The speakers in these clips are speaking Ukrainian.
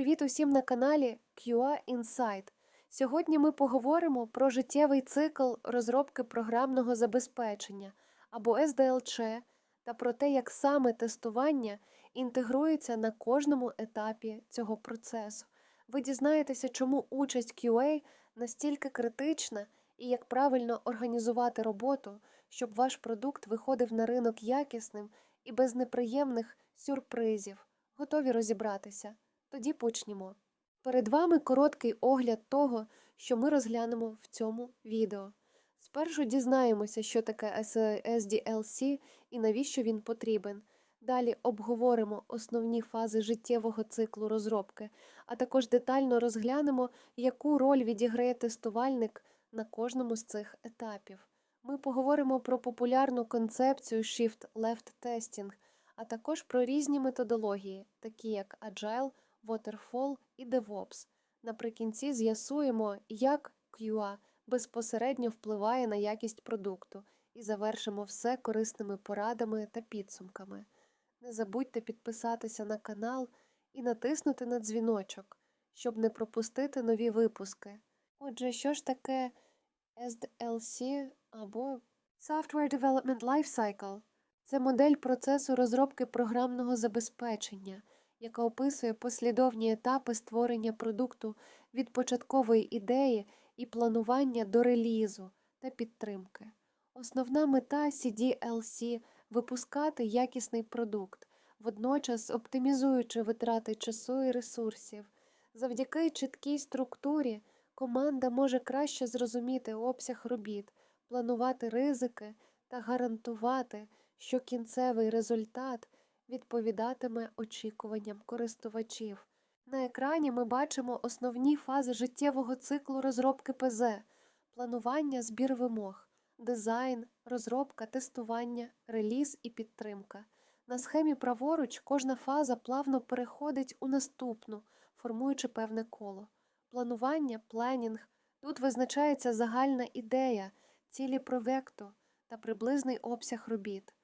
Привіт усім на каналі QA Insight. Сьогодні ми поговоримо про життєвий цикл розробки програмного забезпечення або SDLC та про те, як саме тестування інтегрується на кожному етапі цього процесу. Ви дізнаєтеся, чому участь QA настільки критична і як правильно організувати роботу, щоб ваш продукт виходив на ринок якісним і без неприємних сюрпризів. Готові розібратися? Тоді почнімо. Перед вами короткий огляд того, що ми розглянемо в цьому відео. Спершу дізнаємося, що таке SDLC і навіщо він потрібен. Далі обговоримо основні фази життєвого циклу розробки, а також детально розглянемо, яку роль відіграє тестувальник на кожному з цих етапів. Ми поговоримо про популярну концепцію Shift-Left Testing, а також про різні методології, такі як Agile, Waterfall і DevOps. Наприкінці з'ясуємо, як QA безпосередньо впливає на якість продукту, і завершимо все корисними порадами та підсумками. Не забудьте підписатися на канал і натиснути на дзвіночок, щоб не пропустити нові випуски. Отже, що ж таке SDLC або Software Development Lifecycle? Це модель процесу розробки програмного забезпечення, яка описує послідовні етапи створення продукту від початкової ідеї і планування до релізу та підтримки. Основна мета CDLC випускати якісний продукт, водночас оптимізуючи витрати часу і ресурсів. Завдяки чіткій структурі команда може краще зрозуміти обсяг робіт, планувати ризики та гарантувати, що кінцевий результат відповідатиме очікуванням користувачів. На екрані ми бачимо основні фази життєвого циклу розробки ПЗ, планування, збір вимог, дизайн, розробка, тестування, реліз і підтримка. На схемі праворуч кожна фаза плавно переходить у наступну, формуючи певне коло. Планування, пленінг. Тут визначається загальна ідея, цілі проєкту та приблизний обсяг робіт.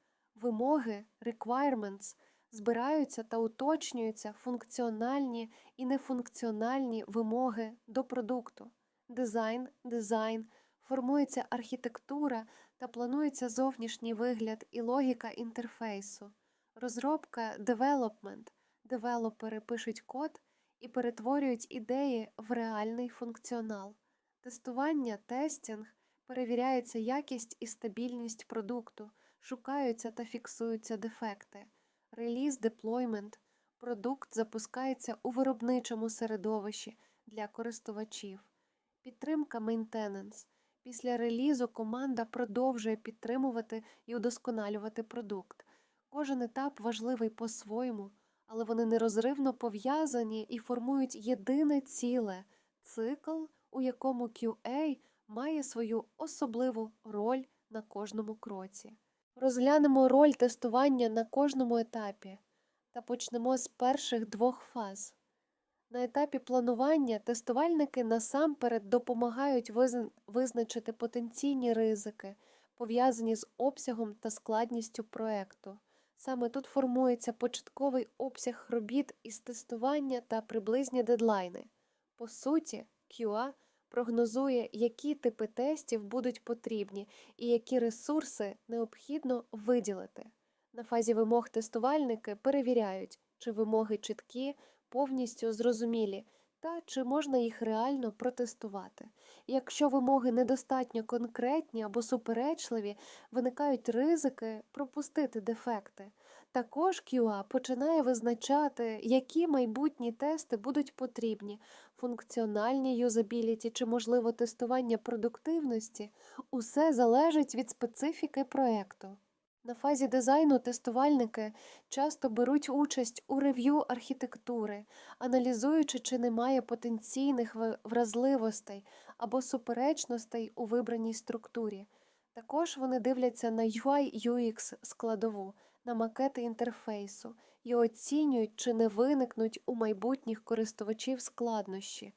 Вимоги, requirements збираються та уточнюються функціональні і нефункціональні вимоги до продукту. Дизайн, дизайн, формується архітектура та планується зовнішній вигляд і логіка інтерфейсу. Розробка development. Девелопери пишуть код і перетворюють ідеї в реальний функціонал. Тестування, тестінг перевіряється якість і стабільність продукту, шукаються та фіксуються дефекти. Реліз, деплоймент. Продукт запускається у виробничому середовищі для користувачів. Підтримка мейнтененс. Після релізу команда продовжує підтримувати і удосконалювати продукт. Кожен етап важливий по-своєму, але вони нерозривно пов'язані і формують єдине ціле цикл, у якому QA має свою особливу роль на кожному кроці. Розглянемо роль тестування на кожному етапі та почнемо з перших двох фаз. На етапі планування тестувальники насамперед допомагають визначити потенційні ризики, пов'язані з обсягом та складністю проекту. Саме тут формується початковий обсяг робіт із тестування та приблизні дедлайни. По суті, QA прогнозує, які типи тестів будуть потрібні і які ресурси необхідно виділити. На фазі вимог тестувальники перевіряють, чи вимоги чіткі, повністю зрозумілі, та чи можна їх реально протестувати. Якщо вимоги недостатньо конкретні або суперечливі, виникають ризики пропустити дефекти. Також QA починає визначати, які майбутні тести будуть потрібні, функціональні юзабіліті чи, можливо, тестування продуктивності усе залежить від специфіки проєкту. На фазі дизайну тестувальники часто беруть участь у рев'ю архітектури, аналізуючи, чи немає потенційних вразливостей або суперечностей у вибраній структурі. Також вони дивляться на UI UX складову, на макети інтерфейсу і оцінюють, чи не виникнуть у майбутніх користувачів складнощі.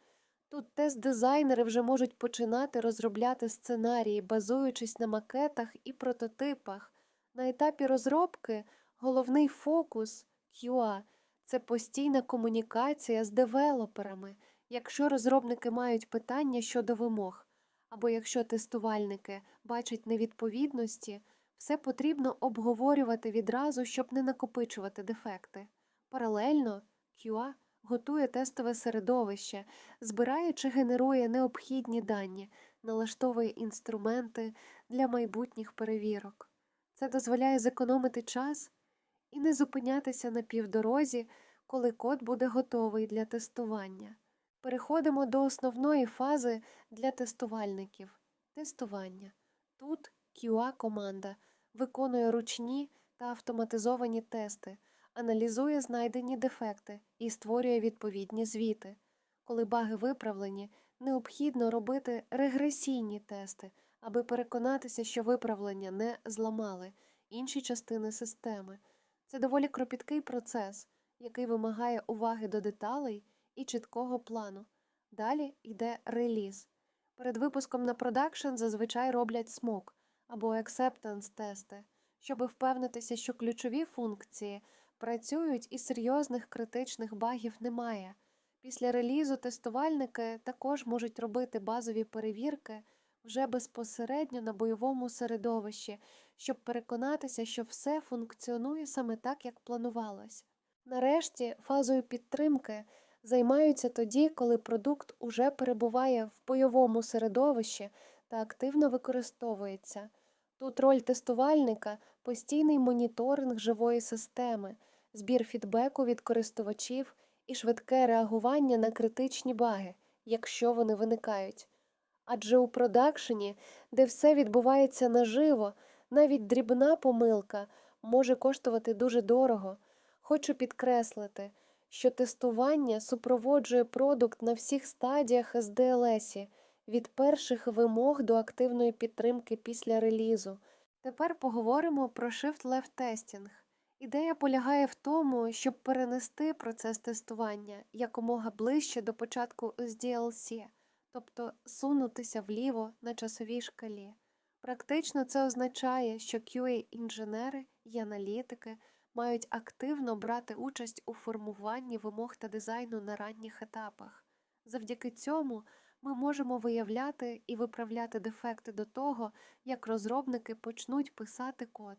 Тут тест-дизайнери вже можуть починати розробляти сценарії, базуючись на макетах і прототипах. На етапі розробки головний фокус QA це постійна комунікація з девелоперами, якщо розробники мають питання щодо вимог, або якщо тестувальники бачать невідповідності, все потрібно обговорювати відразу, щоб не накопичувати дефекти. Паралельно QA готує тестове середовище, збирає чи генерує необхідні дані, налаштовує інструменти для майбутніх перевірок. Це дозволяє зекономити час і не зупинятися на півдорозі, коли код буде готовий для тестування. Переходимо до основної фази для тестувальників тестування. Тут QA команда виконує ручні та автоматизовані тести, аналізує знайдені дефекти і створює відповідні звіти. Коли баги виправлені, необхідно робити регресійні тести, аби переконатися, що виправлення не зламали інші частини системи. Це доволі кропіткий процес, який вимагає уваги до деталей і чіткого плану. Далі йде реліз. Перед випуском на продакшн зазвичай роблять смок або acceptance тести, щоб впевнитися, що ключові функції працюють і серйозних критичних багів немає. Після релізу тестувальники також можуть робити базові перевірки вже безпосередньо на бойовому середовищі, щоб переконатися, що все функціонує саме так, як планувалось. Нарешті фазою підтримки займаються тоді, коли продукт уже перебуває в бойовому середовищі та активно використовується. Тут роль тестувальника постійний моніторинг живої системи, збір фідбеку від користувачів і швидке реагування на критичні баги, якщо вони виникають. Адже у продакшені, де все відбувається наживо, навіть дрібна помилка може коштувати дуже дорого. Хочу підкреслити, що тестування супроводжує продукт на всіх стадіях SDLS, від перших вимог до активної підтримки після релізу. Тепер поговоримо про Shift-Left Testing. Ідея полягає в тому, щоб перенести процес тестування якомога ближче до початку SDLC, тобто сунутися вліво на часовій шкалі. Практично це означає, що QA-інженери і аналітики мають активно брати участь у формуванні вимог та дизайну на ранніх етапах. Завдяки цьому ми можемо виявляти і виправляти дефекти до того, як розробники почнуть писати код.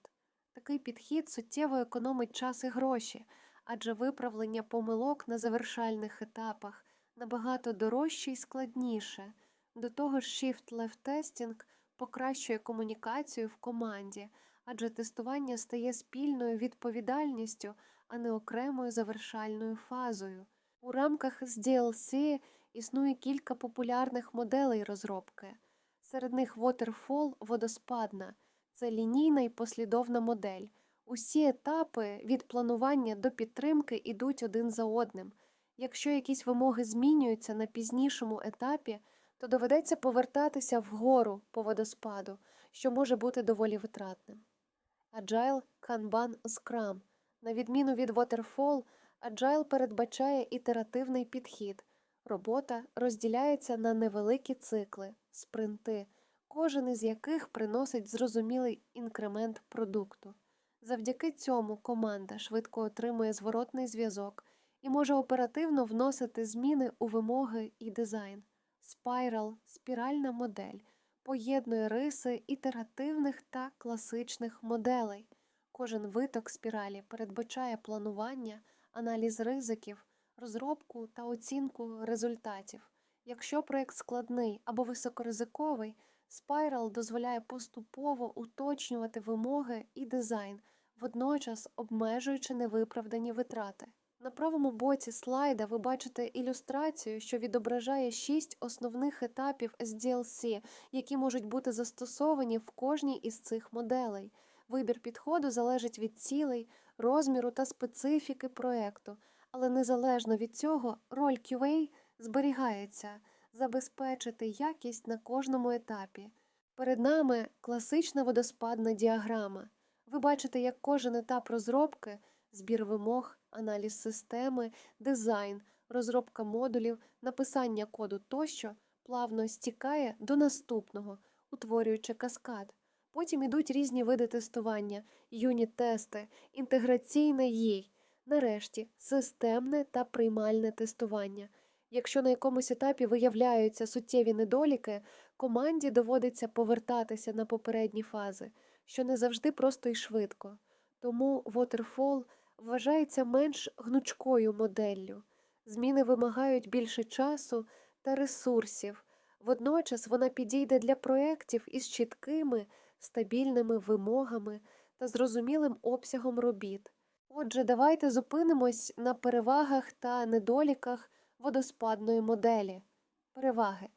Такий підхід суттєво економить час і гроші, адже виправлення помилок на завершальних етапах набагато дорожче і складніше. До того ж, Shift-Left Testing покращує комунікацію в команді, адже тестування стає спільною відповідальністю, а не окремою завершальною фазою. У рамках з існує кілька популярних моделей розробки. Серед них Waterfall водоспадна це лінійна і послідовна модель. Усі етапи від планування до підтримки йдуть один за одним. Якщо якісь вимоги змінюються на пізнішому етапі, то доведеться повертатися вгору по водоспаду, що може бути доволі витратним. Agile, Kanban, Scrum. На відміну від Waterfall, Agile передбачає ітеративний підхід. Робота розділяється на невеликі цикли, спринти, кожен із яких приносить зрозумілий інкремент продукту. Завдяки цьому команда швидко отримує зворотний зв'язок і може оперативно вносити зміни у вимоги і дизайн. Spiral – спіральна модель, поєднує риси ітеративних та класичних моделей. Кожен виток спіралі передбачає планування, аналіз ризиків, розробку та оцінку результатів. Якщо проєкт складний або високоризиковий, Spiral дозволяє поступово уточнювати вимоги і дизайн, водночас обмежуючи невиправдані витрати. На правому боці слайда ви бачите ілюстрацію, що відображає шість основних етапів SDLC, які можуть бути застосовані в кожній із цих моделей. Вибір підходу залежить від цілей, розміру та специфіки проекту, але незалежно від цього роль QA зберігається забезпечити якість на кожному етапі. Перед нами класична водоспадна діаграма. Ви бачите, як кожен етап розробки, збір вимог, аналіз системи, дизайн, розробка модулів, написання коду тощо плавно стікає до наступного, утворюючи каскад. Потім ідуть різні види тестування, юніт-тести, інтеграційне їй. Нарешті, системне та приймальне тестування. Якщо на якомусь етапі виявляються суттєві недоліки, команді доводиться повертатися на попередні фази, що не завжди просто і швидко. Тому Waterfall вважається менш гнучкою моделлю. Зміни вимагають більше часу та ресурсів. Водночас вона підійде для проєктів із чіткими, стабільними вимогами та зрозумілим обсягом робіт. Отже, давайте зупинимось на перевагах та недоліках водоспадної моделі. Переваги.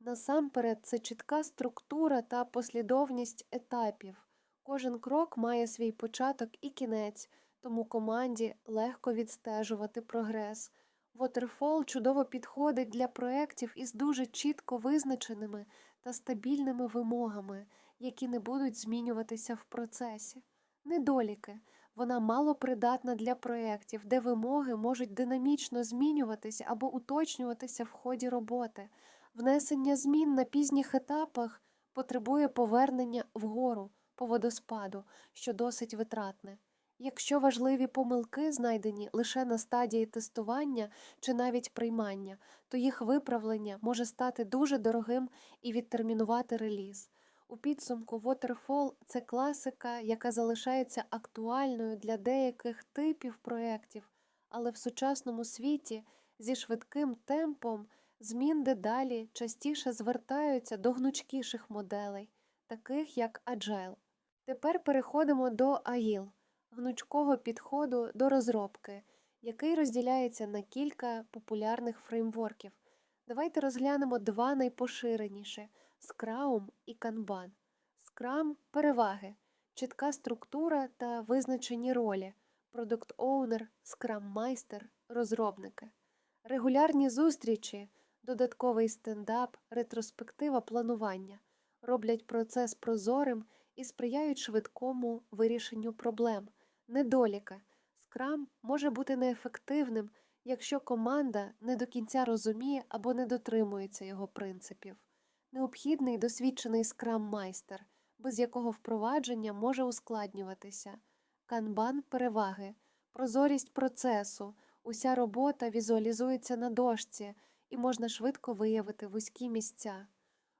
Насамперед, це чітка структура та послідовність етапів. Кожен крок має свій початок і кінець, тому команді легко відстежувати прогрес. Waterfall чудово підходить для проєктів із дуже чітко визначеними та стабільними вимогами, які не будуть змінюватися в процесі. Недоліки. Вона мало придатна для проєктів, де вимоги можуть динамічно змінюватися або уточнюватися в ході роботи. Внесення змін на пізніх етапах потребує повернення вгору по водоспаду, що досить витратне. Якщо важливі помилки знайдені лише на стадії тестування чи навіть приймання, то їх виправлення може стати дуже дорогим і відтермінувати реліз. У підсумку Waterfall – це класика, яка залишається актуальною для деяких типів проєктів, але в сучасному світі зі швидким темпом змін дедалі частіше звертаються до гнучкіших моделей, таких як Agile. Тепер переходимо до AIL – гнучкого підходу до розробки, який розділяється на кілька популярних фреймворків. Давайте розглянемо два найпоширеніші Scrum і Kanban. Scrum – переваги, чітка структура та визначені ролі, продукт оунер Scrum майстер розробники, регулярні зустрічі, додатковий стендап, ретроспектива планування роблять процес прозорим і сприяють швидкому вирішенню проблем. Недоліка. Scrum може бути неефективним, якщо команда не до кінця розуміє або не дотримується його принципів. Необхідний досвідчений скрам-майстер, без якого впровадження може ускладнюватися, канбан переваги, прозорість процесу, уся робота візуалізується на дошці і можна швидко виявити вузькі місця,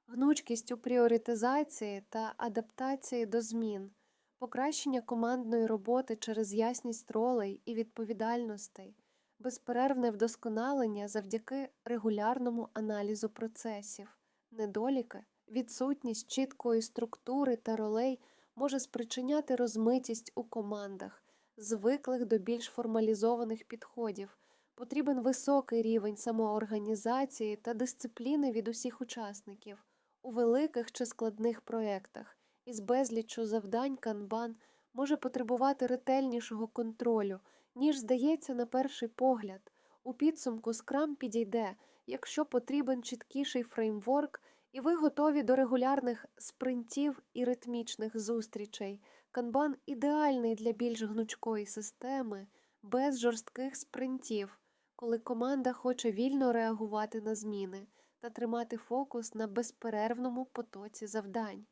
гнучкість у пріоритизації та адаптації до змін, покращення командної роботи через ясність ролей і відповідальностей, безперервне вдосконалення завдяки регулярному аналізу процесів. Недоліки, відсутність чіткої структури та ролей може спричиняти розмитість у командах, звиклих до більш формалізованих підходів. Потрібен високий рівень самоорганізації та дисципліни від усіх учасників у великих чи складних проєктах. Із безліччю завдань канбан може потребувати ретельнішого контролю, ніж здається на перший погляд. У підсумку скрам підійде якщо потрібен чіткіший фреймворк, і ви готові до регулярних спринтів і ритмічних зустрічей. Канбан ідеальний для більш гнучкої системи, без жорстких спринтів, коли команда хоче вільно реагувати на зміни та тримати фокус на безперервному потоці завдань.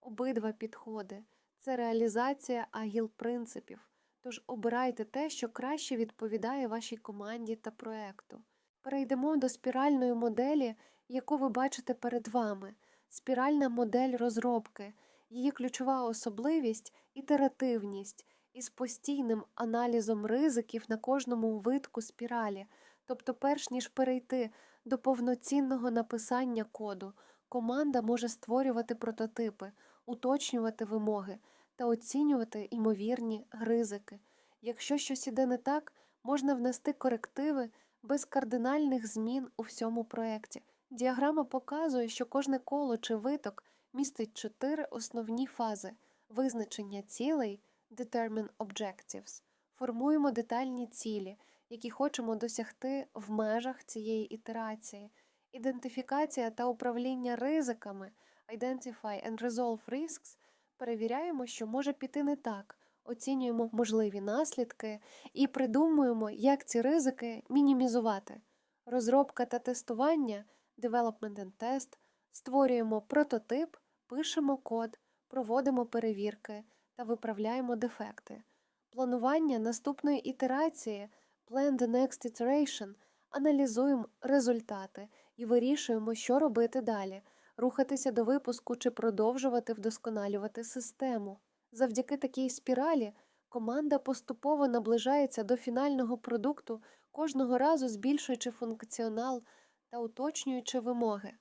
Обидва підходи це реалізація агіл принципів, тож обирайте те, що краще відповідає вашій команді та проекту. Перейдемо до спіральної моделі, яку ви бачите перед вами. Спіральна модель розробки, її ключова особливість ітеративність із постійним аналізом ризиків на кожному витку спіралі. Тобто, перш ніж перейти до повноцінного написання коду, команда може створювати прототипи, уточнювати вимоги та оцінювати ймовірні ризики. Якщо щось іде не так, можна внести корективи без кардинальних змін у всьому проєкті. Діаграма показує, що кожне коло чи виток містить чотири основні фази визначення цілей Determine Objectives. Формуємо детальні цілі, які хочемо досягти в межах цієї ітерації, ідентифікація та управління ризиками Identify and Resolve Risks перевіряємо, що може піти не так оцінюємо можливі наслідки і придумуємо, як ці ризики мінімізувати. Розробка та тестування, Development and Test, створюємо прототип, пишемо код, проводимо перевірки та виправляємо дефекти. планування наступної ітерації Plan the next iteration аналізуємо результати і вирішуємо, що робити далі, рухатися до випуску чи продовжувати вдосконалювати систему. Завдяки такій спіралі команда поступово наближається до фінального продукту, кожного разу збільшуючи функціонал та уточнюючи вимоги.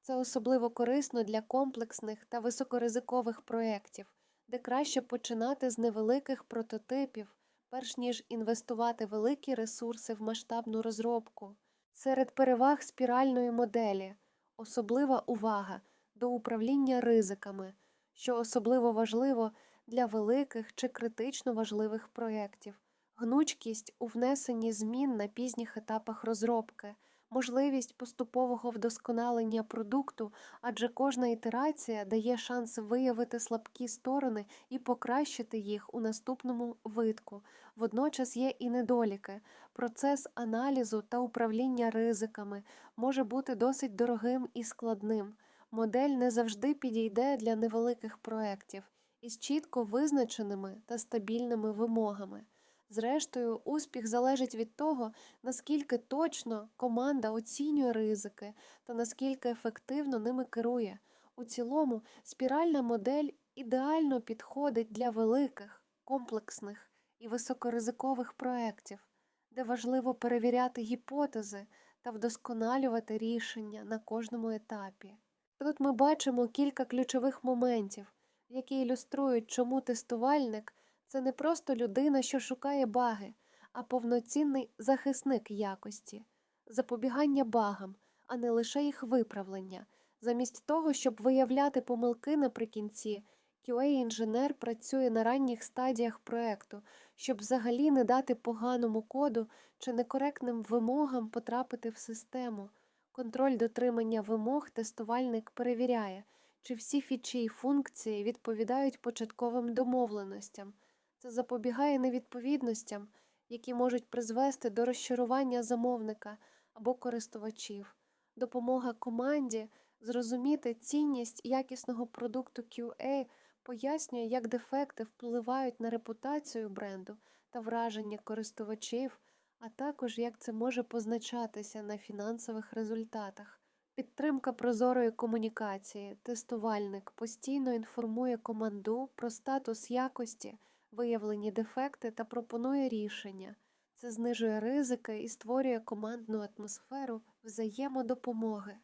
Це особливо корисно для комплексних та високоризикових проєктів, де краще починати з невеликих прототипів, перш ніж інвестувати великі ресурси в масштабну розробку. Серед переваг спіральної моделі особлива увага до управління ризиками, що особливо важливо для великих чи критично важливих проєктів, гнучкість у внесенні змін на пізніх етапах розробки, можливість поступового вдосконалення продукту, адже кожна ітерація дає шанс виявити слабкі сторони і покращити їх у наступному витку. Водночас є і недоліки. Процес аналізу та управління ризиками може бути досить дорогим і складним. Модель не завжди підійде для невеликих проєктів із чітко визначеними та стабільними вимогами. Зрештою, успіх залежить від того, наскільки точно команда оцінює ризики та наскільки ефективно ними керує. У цілому, спіральна модель ідеально підходить для великих, комплексних і високоризикових проєктів, де важливо перевіряти гіпотези та вдосконалювати рішення на кожному етапі. Тут ми бачимо кілька ключових моментів, які ілюструють, чому тестувальник це не просто людина, що шукає баги, а повноцінний захисник якості, запобігання багам, а не лише їх виправлення. Замість того, щоб виявляти помилки наприкінці, QA-інженер працює на ранніх стадіях проекту, щоб взагалі не дати поганому коду чи некоректним вимогам потрапити в систему. Контроль дотримання вимог тестувальник перевіряє, чи всі фічі і функції відповідають початковим домовленостям. Це запобігає невідповідностям, які можуть призвести до розчарування замовника або користувачів, допомога команді зрозуміти цінність якісного продукту QA пояснює, як дефекти впливають на репутацію бренду та враження користувачів, а також як це може позначатися на фінансових результатах. Підтримка прозорої комунікації, тестувальник постійно інформує команду про статус якості, виявлені дефекти та пропонує рішення. Це знижує ризики і створює командну атмосферу взаємодопомоги.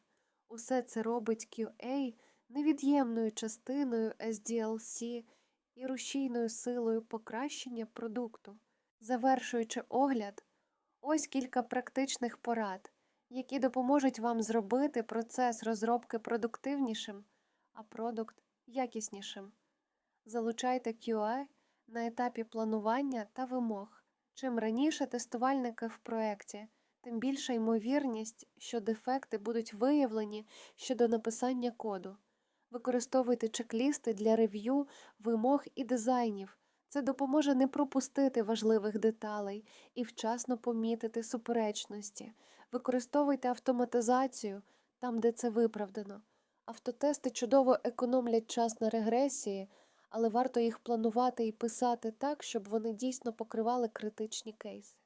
Усе це робить QA невід'ємною частиною SDLC і рушійною силою покращення продукту. Завершуючи огляд, ось кілька практичних порад, які допоможуть вам зробити процес розробки продуктивнішим, а продукт якіснішим. Залучайте QA на етапі планування та вимог. Чим раніше тестувальники в проєкті, тим більша ймовірність, що дефекти будуть виявлені щодо написання коду. Використовуйте чек-лісти для рев'ю, вимог і дизайнів. Це допоможе не пропустити важливих деталей і вчасно помітити суперечності. Використовуйте автоматизацію там, де це виправдано. Автотести чудово економлять час на регресії, але варто їх планувати і писати так, щоб вони дійсно покривали критичні кейси.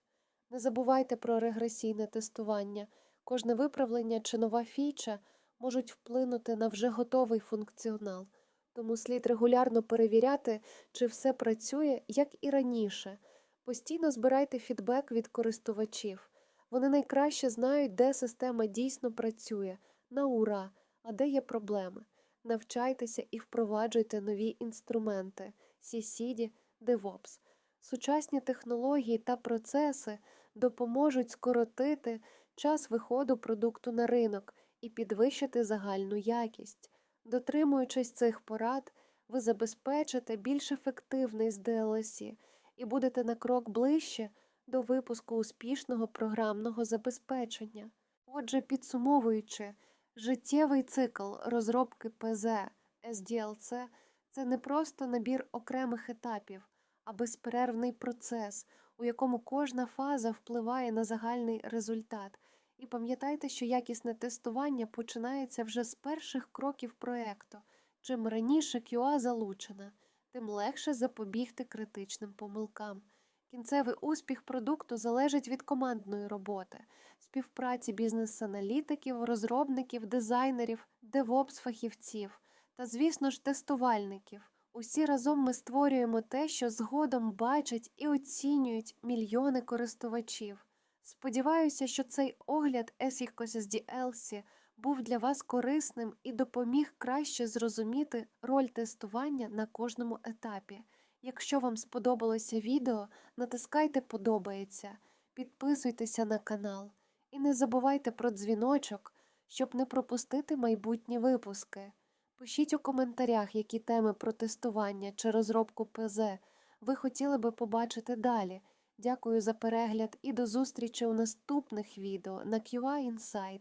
Не забувайте про регресійне тестування. Кожне виправлення чи нова фіча можуть вплинути на вже готовий функціонал, тому слід регулярно перевіряти, чи все працює, як і раніше. Постійно збирайте фідбек від користувачів. Вони найкраще знають, де система дійсно працює, на ура, а де є проблеми. Навчайтеся і впроваджуйте нові інструменти CCD, DevOps. Сучасні технології та процеси допоможуть скоротити час виходу продукту на ринок і підвищити загальну якість. Дотримуючись цих порад, ви забезпечите більш ефективний з DLSI і будете на крок ближче до випуску успішного програмного забезпечення. Отже, підсумовуючи, життєвий цикл розробки ПЗ SDLC – це не просто набір окремих етапів, а безперервний процес, у якому кожна фаза впливає на загальний результат. І пам'ятайте, що якісне тестування починається вже з перших кроків проєкту. Чим раніше QA залучена, тим легше запобігти критичним помилкам. Кінцевий успіх продукту залежить від командної роботи, співпраці бізнес-аналітиків, розробників, дизайнерів, девопс-фахівців та, звісно ж, тестувальників. Усі разом ми створюємо те, що згодом бачать і оцінюють мільйони користувачів. Сподіваюся, що цей огляд Esicos DLC був для вас корисним і допоміг краще зрозуміти роль тестування на кожному етапі. Якщо вам сподобалося відео, натискайте подобається, підписуйтеся на канал і не забувайте про дзвіночок, щоб не пропустити майбутні випуски. Пишіть у коментарях, які теми про тестування чи розробку ПЗ ви хотіли би побачити далі. Дякую за перегляд і до зустрічі у наступних відео на QA Insight.